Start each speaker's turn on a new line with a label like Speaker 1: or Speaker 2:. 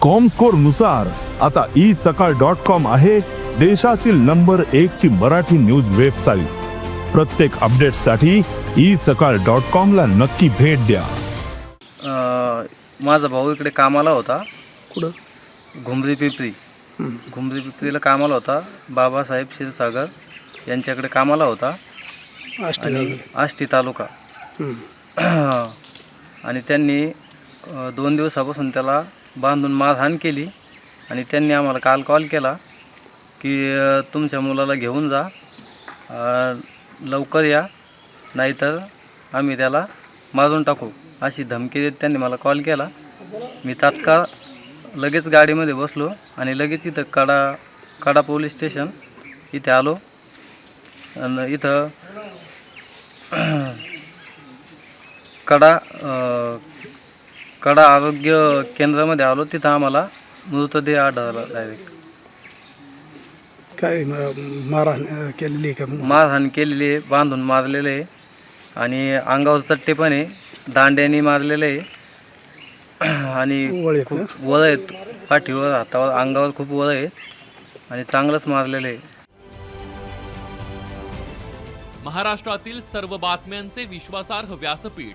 Speaker 1: कॉमस्कोरनुसार आता ई सकाळ dot com आहे देशातील नंबर एक ची मराठी न्यूज वेबसाईट प्रत्येक अपडेटसाठी ई सकाळ डॉट कॉम ला नक्की भेट द्या.
Speaker 2: अ, माझा भाऊ इकडे कामाला होता.
Speaker 3: कुठं?
Speaker 2: घुमरी पिपरी. घुमरी पिपरीला कामाला होता. बाबासाहेब क्षीरसागर यांच्याकडे कामाला होता.
Speaker 3: आष्टी
Speaker 2: आणि. आष्टी तालुका.
Speaker 3: हं.
Speaker 2: आणि त्यांनी अ, दोन दिवसापासून त्याला बांधून मारहाण केली आणि त्यांनी आम्हाला काल कॉल केला की तुमच्या मुलाला घेऊन जा लवकर या नाहीतर आम्ही त्याला मारून टाकू अशी धमकी देत त्यांनी मला कॉल केला. मी तात्काळ लगेच गाडीमध्ये बसलो आणि लगेच इथं कडा कडा पोलीस स्टेशन इथे आलो. आणि इथं कडा कडा आरोग्य केंद्रामध्ये आलो तिथं आम्हाला मृतदेह आढळला डायरेक्ट
Speaker 3: काय म- मारहाण अं, केलेली आहे का
Speaker 2: मारहाण केलेली आहे बांधून मारलेलं आहे. आणि अंगावर चट्टे पण आहे दांड्याने मारलेलं आहे. आणि
Speaker 3: वळ
Speaker 2: खूप वळ आहेत पाठीवर हातावर अंगावर खूप वळ आहेत. आणि चांगलंच मारलेलं आहे.
Speaker 4: महाराष्ट्रातील सर्व बातम्यांचे विश्वासार्ह व्यासपीठ.